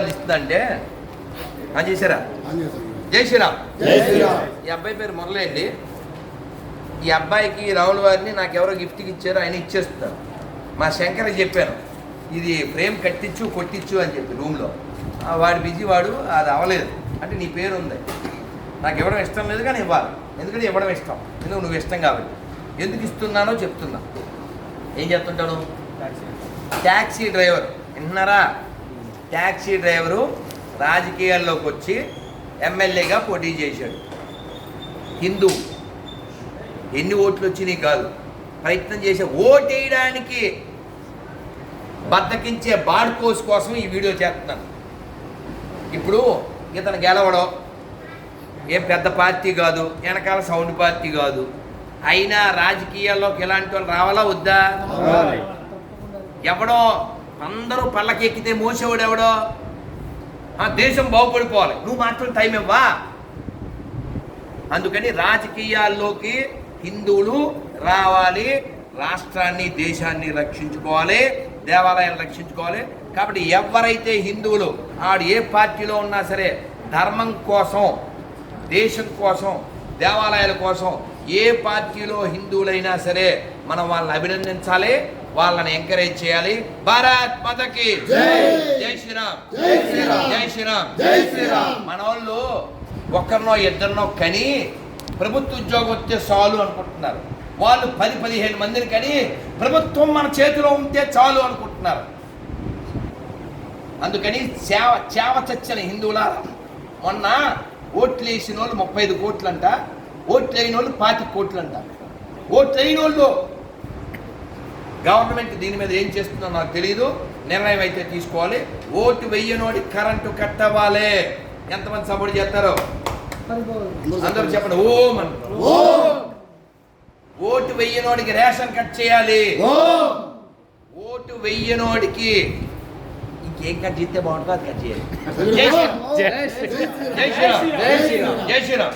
ఇస్తుందంటే? అది చేశారా జై శ్రీరామ్ ఈ అబ్బాయి పేరు మురళి అండి ఈ అబ్బాయికి రావుల వారిని నాకు ఎవరో గిఫ్ట్కి ఇచ్చారో ఆయన ఇచ్చేస్తున్నారు. మా శంకర్ చెప్పాను. ఇది ఫ్రేమ్ కట్టించు కొట్టించు అని చెప్పి రూమ్లో. వాడు బిజీ వాడు అది అవ్వలేదు. అంటే నీ పేరు ఉంది. నాకు ఇవ్వడం ఇష్టం లేదు కానీ ఇవ్వాలి. ఎందుకంటే ఇవ్వడం ఇష్టం. ఎందుకు నువ్వు ఇష్టం కాబట్టి. ఎందుకు ఇస్తున్నానో చెప్తున్నా. ఏం చెప్తుంటాను ట్యాక్సీ డ్రైవర్. వింటున్నారా ట్యాక్సీ డ్రైవరు రాజకీయాల్లోకి వచ్చి ఎమ్మెల్యేగా పోటీ చేశాడు. హిందూ ఎన్ని ఓట్లు వచ్చినాయి కాదు. ప్రయత్నం చేసే ఓటేయడానికి బద్దకించే బాడ్కోస్ కోసం ఈ వీడియో చేస్తున్నాను. ఇప్పుడు ఇతను గెలవడం ఏం పెద్ద పార్టీ కాదు వెనకాల సౌండ్ పార్టీ కాదు. అయినా రాజకీయాల్లోకి ఇలాంటి వాళ్ళు రావాలా వద్దా? ఎవడో అందరూ పళ్ళకెక్కితే మోసేవాడు ఎవడో? ఆ దేశం బాగుపడిపోవాలి. నువ్వు మాత్రం టైం ఇవ్వా అందుకని రాజకీయాల్లోకి హిందువులు రావాలి రాష్ట్రాన్ని దేశాన్ని రక్షించుకోవాలి దేవాలయాన్ని రక్షించుకోవాలి. కాబట్టి ఎవరైతే హిందువులు ఆడు ఏ పార్టీలో ఉన్నా సరే ధర్మం కోసం దేశం కోసం దేవాలయాల కోసం ఏ పార్టీలో హిందువులైనా సరే మనం వాళ్ళని అభినందించాలి. వాళ్ళని ఎంకరేజ్ చేయాలి. భారత్ మతకి. జై. శ్రీరామ్. జై శ్రీరామ్. జై శ్రీరామ్. జై శ్రీరామ్. మన వాళ్ళు ఒక్కరినో ఇద్దరినో కని ప్రభుత్వ ఉద్యోగం వస్తే చాలు అనుకుంటున్నారు. వాళ్ళు పది పదిహేను మందిని కని ప్రభుత్వం మన చేతిలో ఉంటే చాలు అనుకుంటున్నారు. అందుకని సేవ చేవ చచ్చిన హిందువుల మొన్న ఓట్లు వేసిన వాళ్ళు ముప్పై ఐదు కోట్లంట ఓట్లు అయిన వాళ్ళు పాతి కోట్లంట. ఓట్లు అయిన వాళ్ళు గవర్నమెంట్ దీని మీద ఏం చేస్తుందో నాకు తెలియదు నిర్ణయం అయితే తీసుకోవాలి. ఓటు వెయ్యనోడి కరెంటు కట్ అవ్వాలి ఎంతమంది సపోర్ట్ చేస్తారో? అందరూ చెప్పండి. ఓం ఓటు వెయ్యనోడికి రేషన్ కట్ చేయాలి. ఓటు వెయ్యనోడికి ఇంకేం కట్ చేస్తే బాగుంటుందో అది కట్ చేయాలి. జై శ్రీరామ్. జై శ్రీరామ్. జై శ్రీరామ్.